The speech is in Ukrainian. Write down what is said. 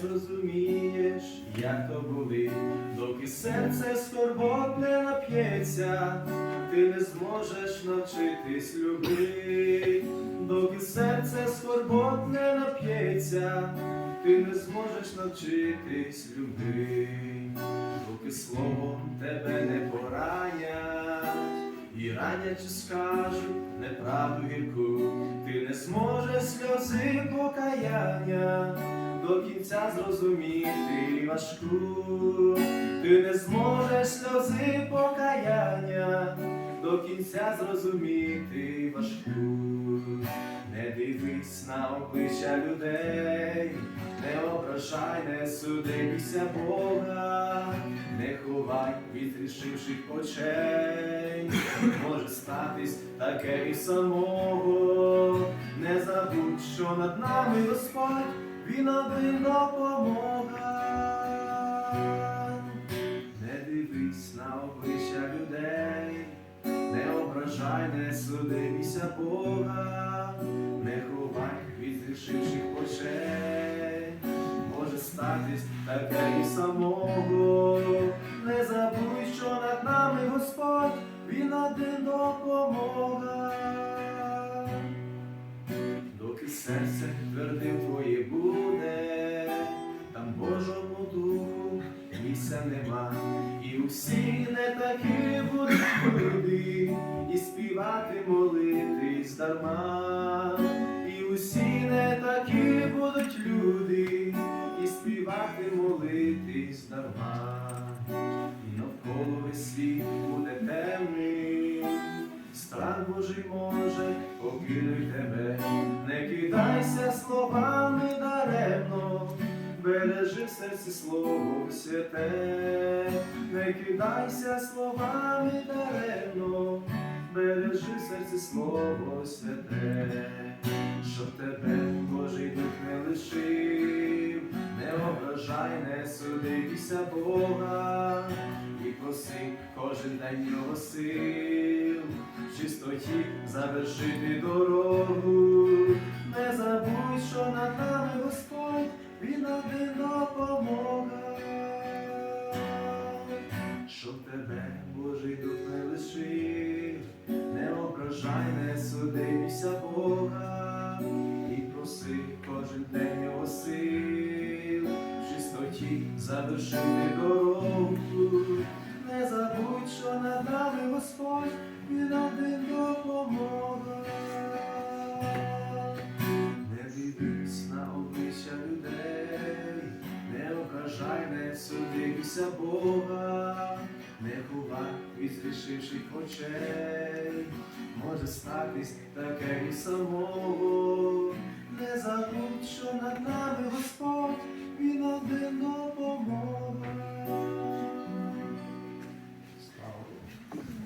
зрозумієш, як то болить, доки серце скорбот не нап'ється, ти не зможеш навчитись любити, доки серце скорбот не нап'ється, ти не зможеш навчитись любити, доки словом тебе не поранять, і ранячи скажуть неправду гірку, ти не зможеш сльози покаяння до кінця зрозуміти важку, ти не зможеш сльози покаяння до кінця зрозуміти важку, не дивись на обличчя людей, не ображай, не суди, Бога, не ховай від рішивших очей, може статись таке і самого, не забудь, що над нами Господь, Він один допомога. Не дивись на обличчя людей, не ображай, не суди, бійся Бога, не ховай від зрішивших очей, може статись таке і самого, не забудь, що над нами Господь, Він один допомога. Серце твердим твоє буде, там Божому духу місця нема, і усі не такі будуть люди, і співати молитись дарма, і усі не такі будуть люди, і співати молитись дарма, і навколо весь світ Божий може покинуть тебе, не кидайся словами даремно, бережи в серці слово святе, не кидайся словами даремно, бережи в серці слово святе, щоб тебе Божий дух не лишив, не ображай, не суди, бійся Бога, і проси кожен день його сил, в чистоті завершити дорогу, не забудь, що над нами Господь, Він один допомога, щоб тебе Божий дух не лишив, не ображай, не суди, не судився Бога, не хова від зрішивших очей, може статись таке і самого, не забудь, що над нами Господь.